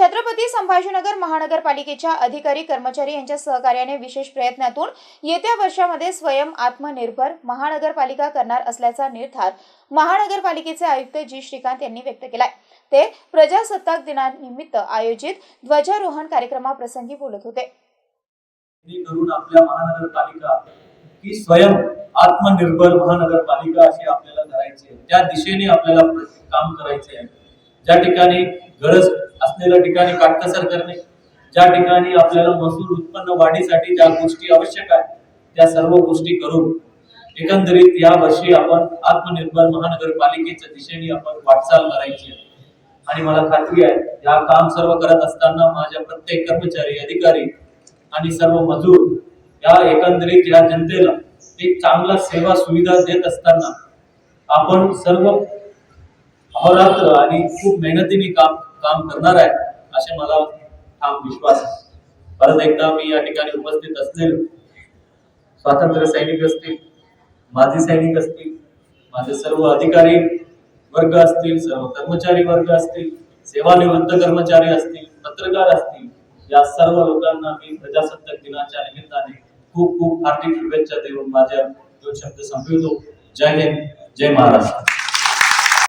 छत्रपती संभाजीनगर महानगरपालिकेच्या अधिकारी कर्मचारी यांच्या सहकार्याने विशेष प्रयत्नातून येत्या वर्षामध्ये स्वयं आत्मनिर्भर महानगरपालिका करणार असल्याचा निर्धार महानगरपालिकेचे आयुक्त जी. श्रीकांत यांनी व्यक्त केलाय. ते प्रजासत्ताक दिनानिमित्त आयोजित ध्वजारोहण कार्यक्रमाप्रसंगी बोलत होते. करून आपल्या महानगरपालिका ही स्वयं आत्मनिर्भर महानगरपालिका अशी आपल्याला करायची आहे. त्या दिशेने आपल्याला काम करायचे आहे. ज्या ठिकाणी गरज असलेल्या ठिकाणी काटकसर करणे. ज्या ठिकाणी आपल्याला महसूल उत्पन्न वाढीसाठी ज्या गोष्टी आवश्यक आहेत त्या सर्व गोष्टी करून एकंदरीत या वर्षी आपण आत्मनिर्भर महानगरपालिकेच्या दिशेने आपण वाटचाल करायची आहे. आणि मला खात्री आहे या काम सर्व करत असताना माझ्या प्रत्येक कर्मचारी अधिकारी आणि सर्व मजूर या एकंदरीत या जनतेला एक चांगला सेवा सुविधा देत असताना आपण सर्व अहोरात्र आणि खूप मेहनतीने काम काम करणार आहे असे मला ठाम विश्वास आहे. परत एकदा मी या ठिकाणी उपस्थित असलेले स्वातंत्र्य सैनिक असतील माजी सैनिक असतील माझे सर्व अधिकारी वर्ग असतील सर्व कर्मचारी वर्ग असतील सेवानिवृत्त कर्मचारी असतील पत्रकार असतील या सर्व लोकांना मी प्रजासत्ताक दिनाच्या निमित्ताने खूप खूप हार्दिक शुभेच्छा देऊन माझ्या दोन शब्द संपवितो. जय हिंद जय महाराष्ट्र.